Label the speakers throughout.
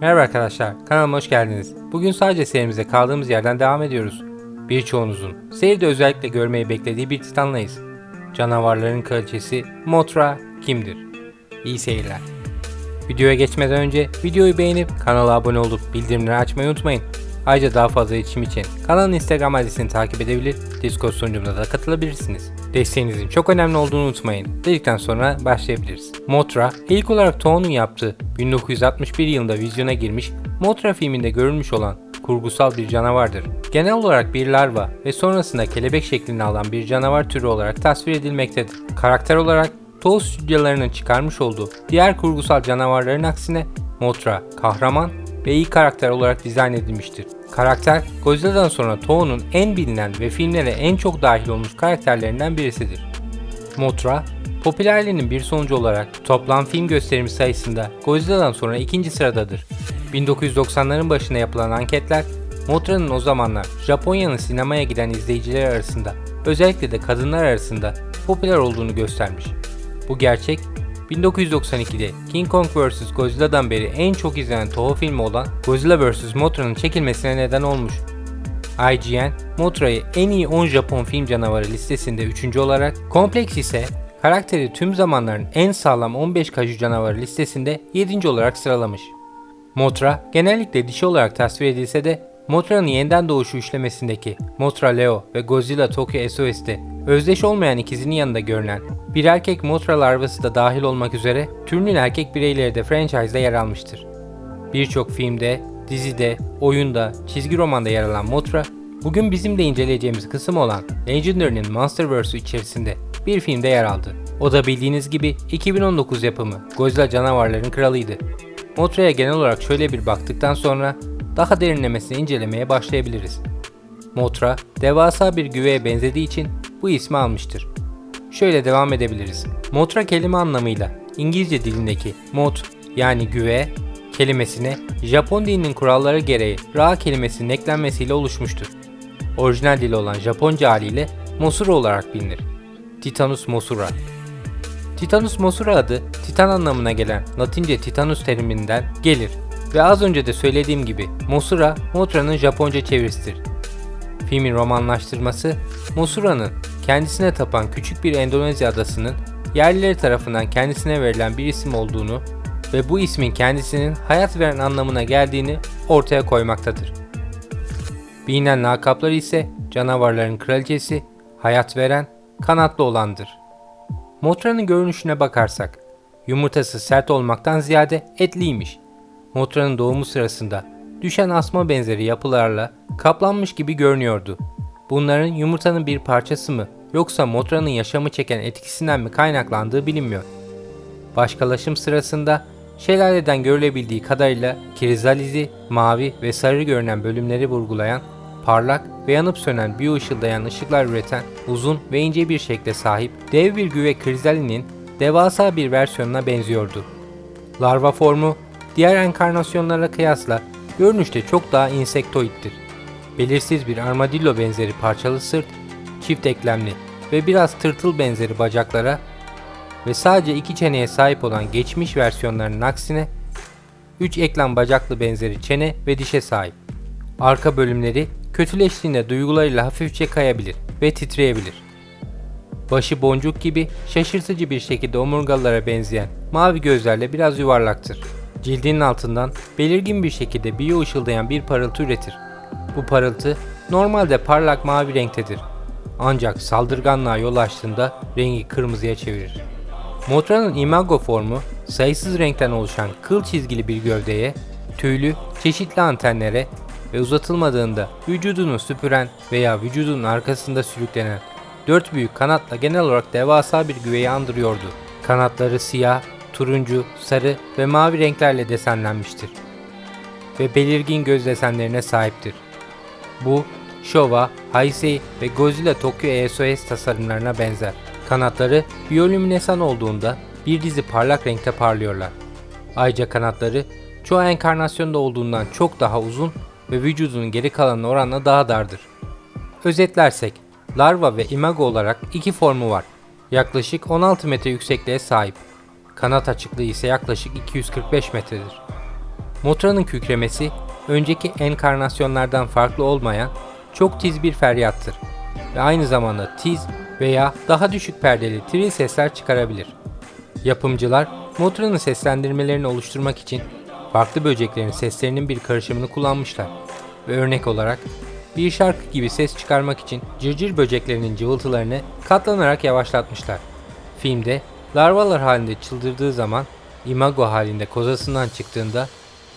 Speaker 1: Merhaba arkadaşlar, kanalıma hoş geldiniz. Bugün sadece serimize kaldığımız yerden devam ediyoruz. Birçoğunuzun seride özellikle görmeyi beklediği bir titanlayız. Canavarların kraliçesi Mothra kimdir? İyi seyirler. Videoya geçmeden önce videoyu beğenip kanala abone olup bildirimleri açmayı unutmayın. Ayrıca daha fazla iletişim için kanalın Instagram adresini takip edebilir, Discord sunucumuza da katılabilirsiniz. Desteğinizin çok önemli olduğunu unutmayın. Dedikten sonra başlayabiliriz. Mothra, ilk olarak Toon'un yaptığı 1961 yılında vizyona girmiş Mothra filminde görülmüş olan kurgusal bir canavardır. Genel olarak bir larva ve sonrasında kelebek şeklini alan bir canavar türü olarak tasvir edilmektedir. Karakter olarak Toho stüdyolarının çıkarmış olduğu diğer kurgusal canavarların aksine Mothra kahraman ve iyi karakter olarak dizayn edilmiştir. Karakter, Godzilla'dan sonra Toho'nun en bilinen ve filmlere en çok dahil olmuş karakterlerinden birisidir. Mothra, popülerliğinin bir sonucu olarak toplam film gösterimi sayısında Godzilla'dan sonra ikinci sıradadır. 1990'ların başında yapılan anketler, Mothra'nın o zamanlar Japonya'nın sinemaya giden izleyiciler arasında, özellikle de kadınlar arasında popüler olduğunu göstermiş. Bu gerçek, 1992'de King Kong vs. Godzilla'dan beri en çok izlenen Toho filmi olan Godzilla vs. Mothra'nın çekilmesine neden olmuş. IGN, Mothra'yı en iyi 10 Japon film canavarı listesinde 3. olarak, Complex ise karakteri tüm zamanların en sağlam 15 kaju canavarı listesinde 7. olarak sıralamış. Mothra genellikle dişi olarak tasvir edilse de Mothra'nın yeniden doğuşu üçlemesindeki Mothra Leo ve Godzilla Tokyo SOS'te özdeş olmayan ikizinin yanında görülen bir erkek Mothra larvası da dahil olmak üzere türünün erkek bireyleri de franchise'da yer almıştır. Birçok filmde, dizide, oyunda, çizgi romanda yer alan Mothra, bugün bizim de inceleyeceğimiz kısım olan Legendary'nin Monsterverse içerisinde bir filmde yer aldı. O da bildiğiniz gibi 2019 yapımı Godzilla Canavarların Kralı'ydı. Motra'ya genel olarak şöyle bir baktıktan sonra daha derinlemesine incelemeye başlayabiliriz. Motra, devasa bir güveye benzediği için bu ismi almıştır. Şöyle devam edebiliriz. Motra kelime anlamıyla İngilizce dilindeki mot yani güve kelimesine Japon dilinin kuralları gereği ra kelimesinin eklenmesiyle oluşmuştur. Orijinal dili olan Japonca haliyle Mosura olarak bilinir. Titanus Mosura Titanus Mosura adı Titan anlamına gelen Latince Titanus teriminden gelir ve az önce de söylediğim gibi Mosura, Motra'nın Japonca çevirisidir. Filmin romanlaştırması, Mosura'nın kendisine tapan küçük bir Endonezya adasının yerlileri tarafından kendisine verilen bir isim olduğunu ve bu ismin kendisinin hayat veren anlamına geldiğini ortaya koymaktadır. Bilinen lakapları ise canavarların kraliçesi, hayat veren, kanatlı olandır. Motra'nın görünüşüne bakarsak, yumurtası sert olmaktan ziyade etliymiş. Motra'nın doğumu sırasında düşen asma benzeri yapılarla kaplanmış gibi görünüyordu. Bunların yumurtanın bir parçası mı yoksa Motra'nın yaşamı çeken etkisinden mi kaynaklandığı bilinmiyor. Başkalaşım sırasında şelaleden görülebildiği kadarıyla krizalizi, mavi ve sarı görünen bölümleri vurgulayan, parlak ve yanıp sönen bir ışıldayan ışıklar üreten uzun ve ince bir şekle sahip dev bir güve krizalinin devasa bir versiyonuna benziyordu. Larva formu diğer enkarnasyonlara kıyasla görünüşte çok daha insektoiddir. Belirsiz bir armadillo benzeri parçalı sırt, çift eklemli ve biraz tırtıl benzeri bacaklara ve sadece iki çeneye sahip olan geçmiş versiyonlarının aksine 3 eklem bacaklı benzeri çene ve dişe sahip. Arka bölümleri kötüleştiğinde duygularıyla hafifçe kayabilir ve titreyebilir. Başı boncuk gibi şaşırtıcı bir şekilde omurgalara benzeyen mavi gözlerle biraz yuvarlaktır. Cildinin altından belirgin bir şekilde biyo ışıldayan bir parıltı üretir. Bu parıltı normalde parlak mavi renktedir. Ancak saldırganlığa yol açtığında rengi kırmızıya çevirir. Motra'nın imago formu sayısız renkten oluşan kıl çizgili bir gövdeye, tüylü, çeşitli antenlere ve uzatılmadığında vücudunu süpüren veya vücudunun arkasında sürüklenen dört büyük kanatla genel olarak devasa bir güveyi andırıyordu. Kanatları siyah, turuncu, sarı ve mavi renklerle desenlenmiştir ve belirgin göz desenlerine sahiptir. Bu, Showa, Heisei ve Godzilla Tokyo ESOS tasarımlarına benzer. Kanatları biyolüminesan olduğunda bir dizi parlak renkte parlıyorlar. Ayrıca kanatları çoğu enkarnasyonda olduğundan çok daha uzun ve vücudunun geri kalanına oranla daha dardır. Özetlersek, larva ve imago olarak iki formu var. Yaklaşık 16 metre yüksekliğe sahip. Kanat açıklığı ise yaklaşık 245 metredir. Motra'nın kükremesi önceki enkarnasyonlardan farklı olmayan çok tiz bir feryattır ve aynı zamanda tiz veya daha düşük perdeli tril sesler çıkarabilir. Yapımcılar Motra'nın seslendirmelerini oluşturmak için farklı böceklerin seslerinin bir karışımını kullanmışlar ve örnek olarak bir şarkı gibi ses çıkarmak için cırcır böceklerinin cıvıltılarını katlanarak yavaşlatmışlar. Filmde larvalar halinde çıldırdığı zaman imago halinde kozasından çıktığında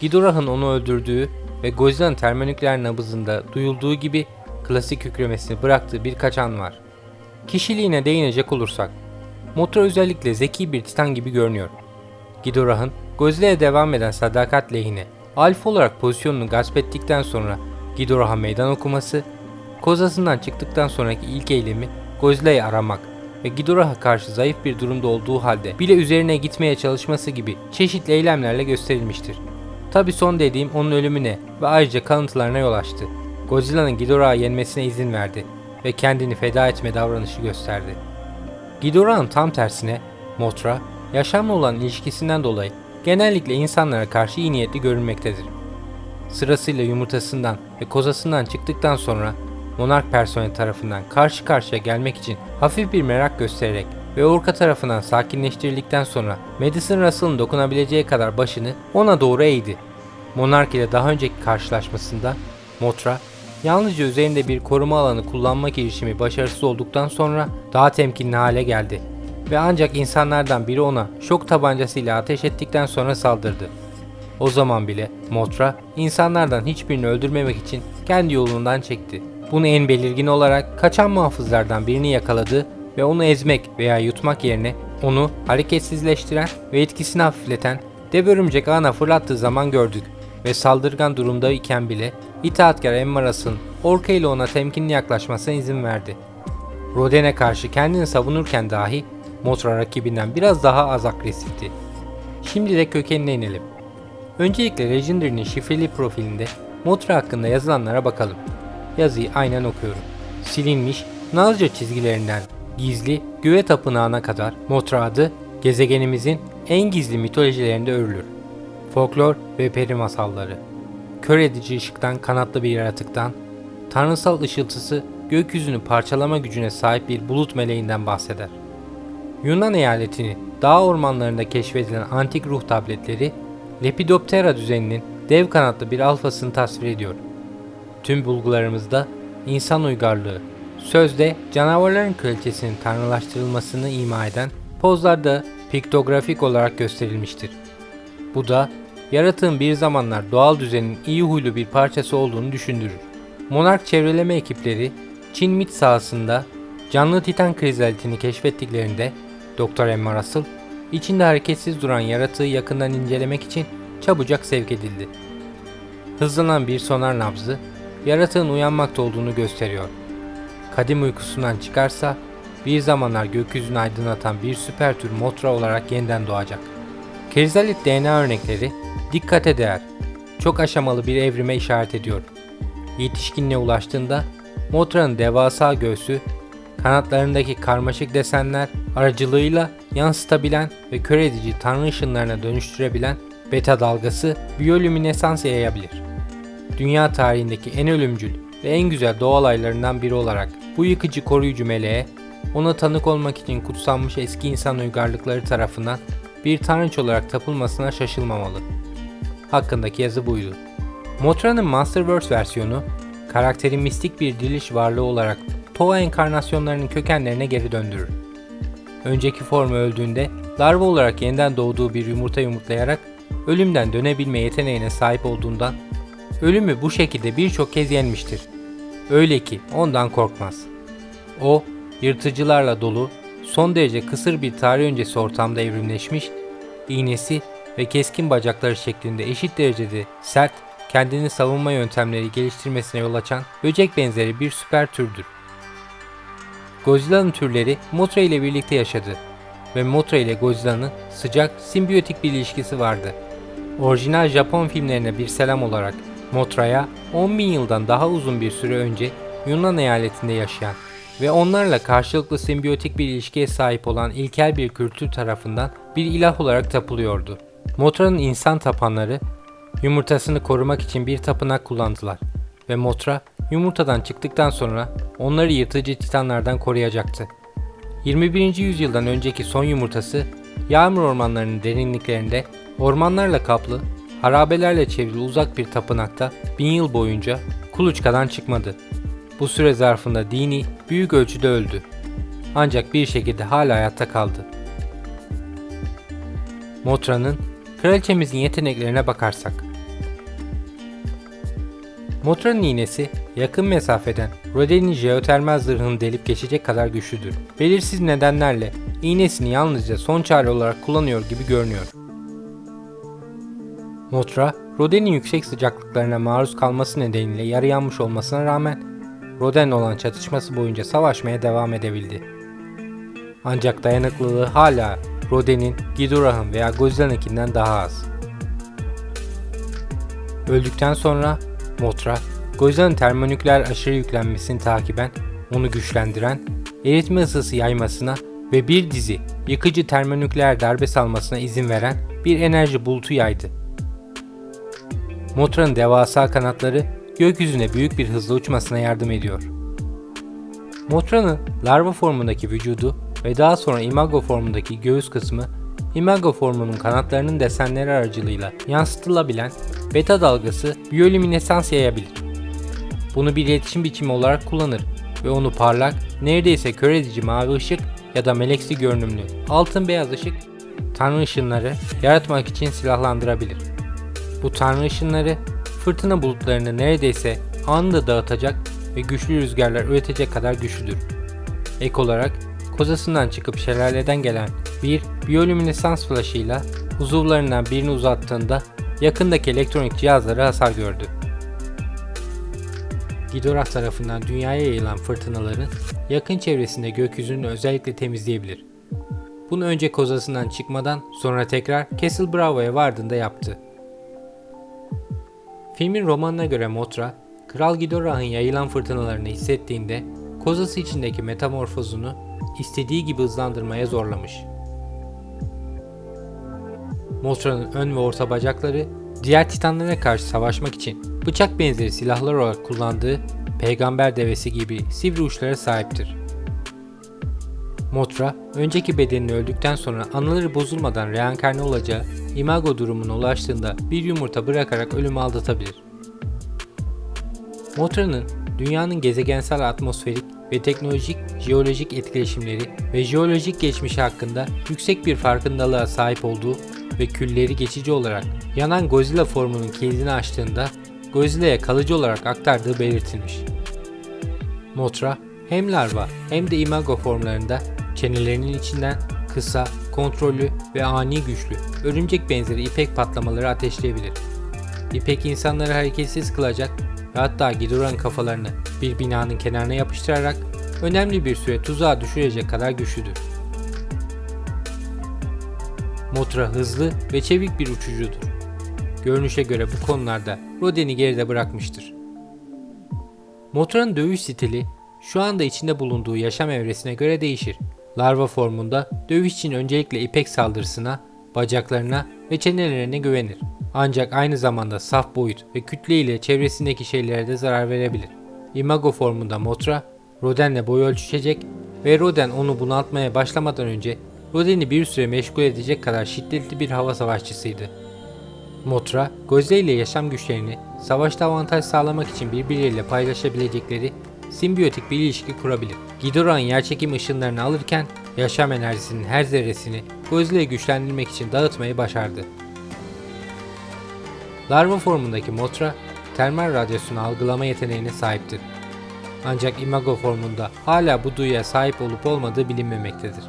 Speaker 1: Ghidorah'ın onu öldürdüğü ve Godzilla'nın termonükleer nabızında duyulduğu gibi klasik kükremesini bıraktığı birkaç an var. Kişiliğine değinecek olursak, Motra özellikle zeki bir titan gibi görünüyor. Ghidorah'ın Godzilla'ya devam eden sadakat lehine alfa olarak pozisyonunu gasp ettikten sonra Ghidorah'a meydan okuması, kozasından çıktıktan sonraki ilk eylemi Godzilla'yı aramak ve Ghidorah'a karşı zayıf bir durumda olduğu halde bile üzerine gitmeye çalışması gibi çeşitli eylemlerle gösterilmiştir. Tabi son dediğim onun ölümüne ve ayrıca kalıntılarına yol açtı. Godzilla'nın Ghidorah'ı yenmesine izin verdi ve kendini feda etme davranışı gösterdi. Ghidorah'ın tam tersine Mothra, yaşamla olan ilişkisinden dolayı genellikle insanlara karşı iyi niyetli görünmektedir. Sırasıyla yumurtasından ve kozasından çıktıktan sonra monark personeli tarafından karşı karşıya gelmek için hafif bir merak göstererek ve Orka tarafından sakinleştirildikten sonra Madison Russell'ın dokunabileceği kadar başını ona doğru eğdi. Monark ile daha önceki karşılaşmasında Mothra yalnızca üzerinde bir koruma alanı kullanma girişimi başarısız olduktan sonra daha temkinli hale geldi ve ancak insanlardan biri ona şok tabancasıyla ateş ettikten sonra saldırdı. O zaman bile Mothra insanlardan hiçbirini öldürmemek için kendi yolundan çekti. Bunu en belirgin olarak kaçan muhafızlardan birini yakaladı ve onu ezmek veya yutmak yerine onu hareketsizleştiren ve etkisini hafifleten dev örümcek ağına fırlattığı zaman gördük ve saldırgan durumda iken bile itaatkar Emmaras'ın Orka ile ona temkinli yaklaşmasına izin verdi. Roden'e karşı kendini savunurken dahi Mothra rakibinden biraz daha az agresifti. Şimdi de kökenine inelim. Öncelikle Legendary'nin şifreli profilinde Mothra hakkında yazılanlara bakalım. Yazıyı aynen okuyorum. Silinmiş Nazca çizgilerinden gizli güve tapınağına kadar Mothra adı gezegenimizin en gizli mitolojilerinde örülür. Folklor ve peri masalları. Kör edici ışıktan kanatlı bir yaratıktan, tanrısal ışıltısı gökyüzünü parçalama gücüne sahip bir bulut meleğinden bahseder. Yunan eyaletini dağ ormanlarında keşfedilen antik ruh tabletleri Lepidoptera düzeninin dev kanatlı bir alfasını tasvir ediyor. Tüm bulgularımızda insan uygarlığı, sözde canavarların kraliçesinin tanrılaştırılmasını ima eden pozlarda piktografik olarak gösterilmiştir. Bu da yaratığın bir zamanlar doğal düzenin iyi huylu bir parçası olduğunu düşündürür. Monark çevreleme ekipleri Çin mit sahasında canlı titan krizaletini keşfettiklerinde Dr. Emma Russell içinde hareketsiz duran yaratığı yakından incelemek için çabucak sevk edildi. Hızlanan bir sonar nabzı yaratığın uyanmakta olduğunu gösteriyor. Kadim uykusundan çıkarsa bir zamanlar gökyüzünü aydınlatan bir süper tür Mothra olarak yeniden doğacak. Krizalit DNA örnekleri dikkate değer. Çok aşamalı bir evrime işaret ediyor. Yetişkinliğe ulaştığında Mothra'nın devasa göğsü, kanatlarındaki karmaşık desenler aracılığıyla yansıtabilen ve kör edici tanrı ışınlarına dönüştürebilen beta dalgası biyolüminesans yayabilir. Dünya tarihindeki en ölümcül ve en güzel doğa olaylarından biri olarak bu yıkıcı koruyucu meleğe ona tanık olmak için kutsanmış eski insan uygarlıkları tarafından bir tanrıç olarak tapılmasına şaşılmamalı. Hakkındaki yazı buydu. Motra'nın Masterverse versiyonu, karakteri mistik bir diliş varlığı olarak Toa enkarnasyonlarının kökenlerine geri döndürür. Önceki formu öldüğünde larva olarak yeniden doğduğu bir yumurta yumurtlayarak ölümden dönebilme yeteneğine sahip olduğundan ölümü bu şekilde birçok kez yenmiştir. Öyle ki ondan korkmaz. O, yırtıcılarla dolu, son derece kısır bir tarih öncesi ortamda evrimleşmiş, iğnesi ve keskin bacakları şeklinde eşit derecede sert, kendini savunma yöntemleri geliştirmesine yol açan böcek benzeri bir süper türdür. Godzilla'nın türleri Mothra ile birlikte yaşadı ve Mothra ile Godzilla'nın sıcak, simbiyotik bir ilişkisi vardı. Orijinal Japon filmlerine bir selam olarak Mothra'ya 10 bin yıldan daha uzun bir süre önce Yunan eyaletinde yaşayan ve onlarla karşılıklı simbiyotik bir ilişkiye sahip olan ilkel bir kültür tarafından bir ilah olarak tapılıyordu. Mothra'nın insan tapanları yumurtasını korumak için bir tapınak kullandılar ve Mothra yumurtadan çıktıktan sonra onları yırtıcı titanlardan koruyacaktı. 21. yüzyıldan önceki son yumurtası yağmur ormanlarının derinliklerinde ormanlarla kaplı, harabelerle çevrili uzak bir tapınakta bin yıl boyunca kuluçkadan çıkmadı. Bu süre zarfında Dini büyük ölçüde öldü. Ancak bir şekilde hala hayatta kaldı. Motra'nın kraliçemizin yeteneklerine bakarsak. Motra'nın iğnesi yakın mesafeden Rodin'in jeotermal zırhını delip geçecek kadar güçlüdür. Belirsiz nedenlerle iğnesini yalnızca son çare olarak kullanıyor gibi görünüyor. Motra, Rodin'in yüksek sıcaklıklarına maruz kalması nedeniyle yarı yanmış olmasına rağmen Roden'le olan çatışması boyunca savaşmaya devam edebildi. Ancak dayanıklılığı hala Roden'in, Ghidorah'ın veya Godzilla'nınkinden daha az. Öldükten sonra Mothra, Godzilla'nın termonükleer aşırı yüklenmesini takiben onu güçlendiren, eritme ısısı yaymasına ve bir dizi yıkıcı termonükleer darbe salmasına izin veren bir enerji bulutu yaydı. Motra'nın devasa kanatları gökyüzüne büyük bir hızla uçmasına yardım ediyor. Motra'nın larva formundaki vücudu ve daha sonra imago formundaki göğüs kısmı imago formunun kanatlarının desenleri aracılığıyla yansıtılabilen beta dalgası biyolüminesans yayabilir. Bunu bir iletişim biçimi olarak kullanır ve onu parlak, neredeyse kör edici mavi ışık ya da meleksi görünümlü altın beyaz ışık tanrı ışınları yaratmak için silahlandırabilir. Bu tanrı ışınları fırtına bulutlarını neredeyse anında dağıtacak ve güçlü rüzgarlar üretecek kadar güçlüdür. Ek olarak kozasından çıkıp şelaleden gelen bir biyolüminesans flaşıyla uzuvlarından birini uzattığında yakındaki elektronik cihazları hasar gördü. Ghidorah tarafından dünyaya yayılan fırtınaların yakın çevresinde gökyüzünü özellikle temizleyebilir. Bunu önce kozasından çıkmadan sonra tekrar Castle Bravo'ya vardığında yaptı. Filmin romanına göre Mothra, Kral Ghidorah'ın yayılan fırtınalarını hissettiğinde kozası içindeki metamorfozunu istediği gibi hızlandırmaya zorlamış. Mothra'nın ön ve orta bacakları diğer titanlara karşı savaşmak için bıçak benzeri silahlar olarak kullandığı peygamber devesi gibi sivri uçlara sahiptir. Mothra, önceki bedenini öldükten sonra anıları bozulmadan reenkarne olacağı imago durumuna ulaştığında bir yumurta bırakarak ölümü aldatabilir. Mothra'nın dünyanın gezegensel atmosferik ve teknolojik jeolojik etkileşimleri ve jeolojik geçmişi hakkında yüksek bir farkındalığa sahip olduğu ve külleri geçici olarak yanan Godzilla formunun kilidini açtığında Godzilla'ya kalıcı olarak aktardığı belirtilmiş. Mothra hem larva hem de imago formlarında çenelerinin içinden kısa, kontrollü ve ani güçlü, örümcek benzeri ipek patlamaları ateşleyebilir. İpek insanları hareketsiz kılacak ve hatta Ghidorah'ın kafalarını bir binanın kenarına yapıştırarak önemli bir süre tuzağa düşürecek kadar güçlüdür. Mothra hızlı ve çevik bir uçucudur. Görünüşe göre bu konularda Roden'i geride bırakmıştır. Mothra'nın dövüş stili şu anda içinde bulunduğu yaşam evresine göre değişir. Larva formunda dövüş için öncelikle ipek saldırısına, bacaklarına ve çenelerine güvenir. Ancak aynı zamanda saf boyut ve kütle ile çevresindeki şeylere de zarar verebilir. Imago formunda Mothra, Roden'le boy ölçüşecek ve Roden onu bunaltmaya başlamadan önce Roden'i bir süre meşgul edecek kadar şiddetli bir hava savaşçısıydı. Godzilla ile yaşam güçlerini savaşta avantaj sağlamak için birbirleriyle paylaşabilecekleri simbiyotik bir ilişki kurabilir. Ghidorah'ın yerçekim ışınlarını alırken yaşam enerjisinin her zerresini Godzilla'yı güçlendirmek için dağıtmayı başardı. Larva formundaki Mothra, termal radyasyon algılama yeteneğine sahiptir. Ancak imago formunda hala bu duyuya sahip olup olmadığı bilinmemektedir.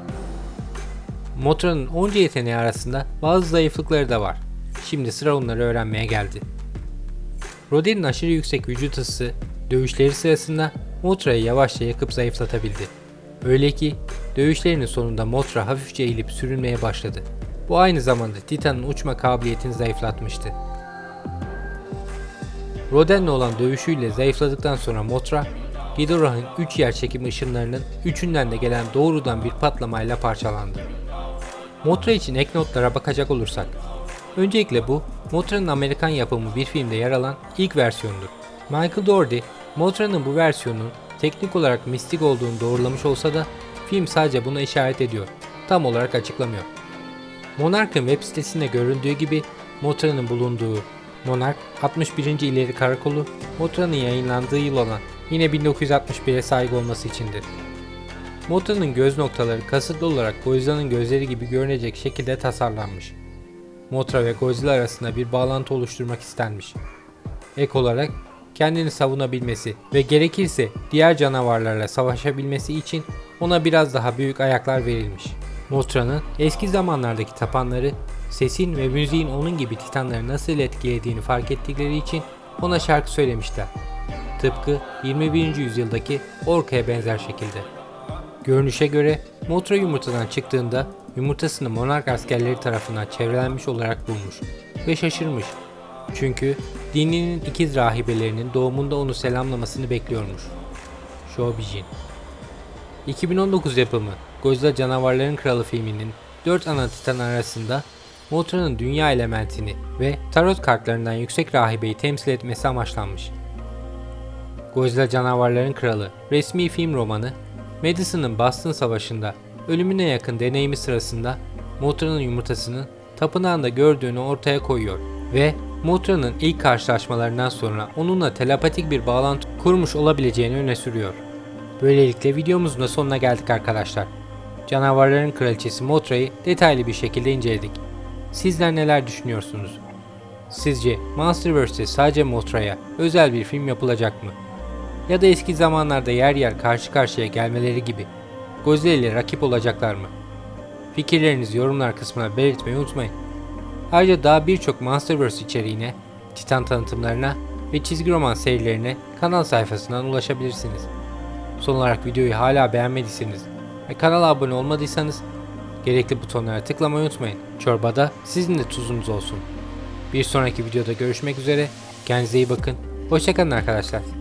Speaker 1: Mothra'nın onca yeteneği arasında bazı zayıflıkları da var. Şimdi sıra onları öğrenmeye geldi. Rodin'in aşırı yüksek vücut ısısı dövüşleri sırasında Mothra'yı yavaşça yakıp zayıflatabildi. Öyle ki dövüşlerinin sonunda Mothra hafifçe eğilip sürünmeye başladı. Bu aynı zamanda Titan'ın uçma kabiliyetini zayıflatmıştı. Roden'le olan dövüşüyle zayıfladıktan sonra Mothra, Ghidorah'ın 3 yerçekim ışınlarının üçünden de gelen doğrudan bir patlamayla parçalandı. Mothra için ek notlara bakacak olursak, Öncelikle bu, Motra'nın Amerikan yapımı bir filmde yer alan ilk versiyonudur. Michael Dougherty, Motra'nın bu versiyonunun teknik olarak mistik olduğunu doğrulamış olsa da film sadece buna işaret ediyor, tam olarak açıklamıyor. Monarch'ın web sitesinde göründüğü gibi Motra'nın bulunduğu Monarch 61. İleri Karakolu Motra'nın yayınlandığı yıl olan yine 1961'e sahip olması içindir. Motra'nın göz noktaları kasıtlı olarak Godzilla'nın gözleri gibi görünecek şekilde tasarlanmış. Motra ve Godzilla arasında bir bağlantı oluşturmak istenmiş. Ek olarak kendini savunabilmesi ve gerekirse diğer canavarlarla savaşabilmesi için ona biraz daha büyük ayaklar verilmiş. Motra'nın eski zamanlardaki tapanları sesin ve müziğin onun gibi titanları nasıl etkilediğini fark ettikleri için ona şarkı söylemişler. Tıpkı 21. yüzyıldaki Orka'ya benzer şekilde. Görünüşe göre Motra yumurtadan çıktığında yumurtasını monark askerleri tarafından çevrelenmiş olarak bulmuş ve şaşırmış. Çünkü dininin ikiz rahibelerinin doğumunda onu selamlamasını bekliyormuş. Shobijin 2019 yapımı Godzilla Canavarların Kralı filminin 4 ana titan arasında Motra'nın dünya elementini ve tarot kartlarından yüksek rahibeyi temsil etmesi amaçlanmış. Godzilla Canavarların Kralı resmi film romanı Madison'ın Boston Savaşı'nda ölümüne yakın deneyimi sırasında Motra'nın yumurtasını tapınağında gördüğünü ortaya koyuyor ve Motra'nın ilk karşılaşmalarından sonra onunla telepatik bir bağlantı kurmuş olabileceğini öne sürüyor. Böylelikle videomuzun da sonuna geldik arkadaşlar. Canavarların Kraliçesi Motra'yı detaylı bir şekilde inceledik. Sizler neler düşünüyorsunuz? Sizce Monsterverse'te sadece Motra'ya özel bir film yapılacak mı? Ya da eski zamanlarda yer yer karşı karşıya gelmeleri gibi Godzilla ile rakip olacaklar mı? Fikirlerinizi yorumlar kısmına belirtmeyi unutmayın. Ayrıca daha birçok Monsterverse içeriğine, Titan tanıtımlarına ve çizgi roman serilerine kanal sayfasından ulaşabilirsiniz. Son olarak videoyu hala beğenmediyseniz ve kanala abone olmadıysanız gerekli butonlara tıklamayı unutmayın. Çorbada sizin de tuzunuz olsun. Bir sonraki videoda görüşmek üzere. Kendinize iyi bakın. Hoşçakalın arkadaşlar.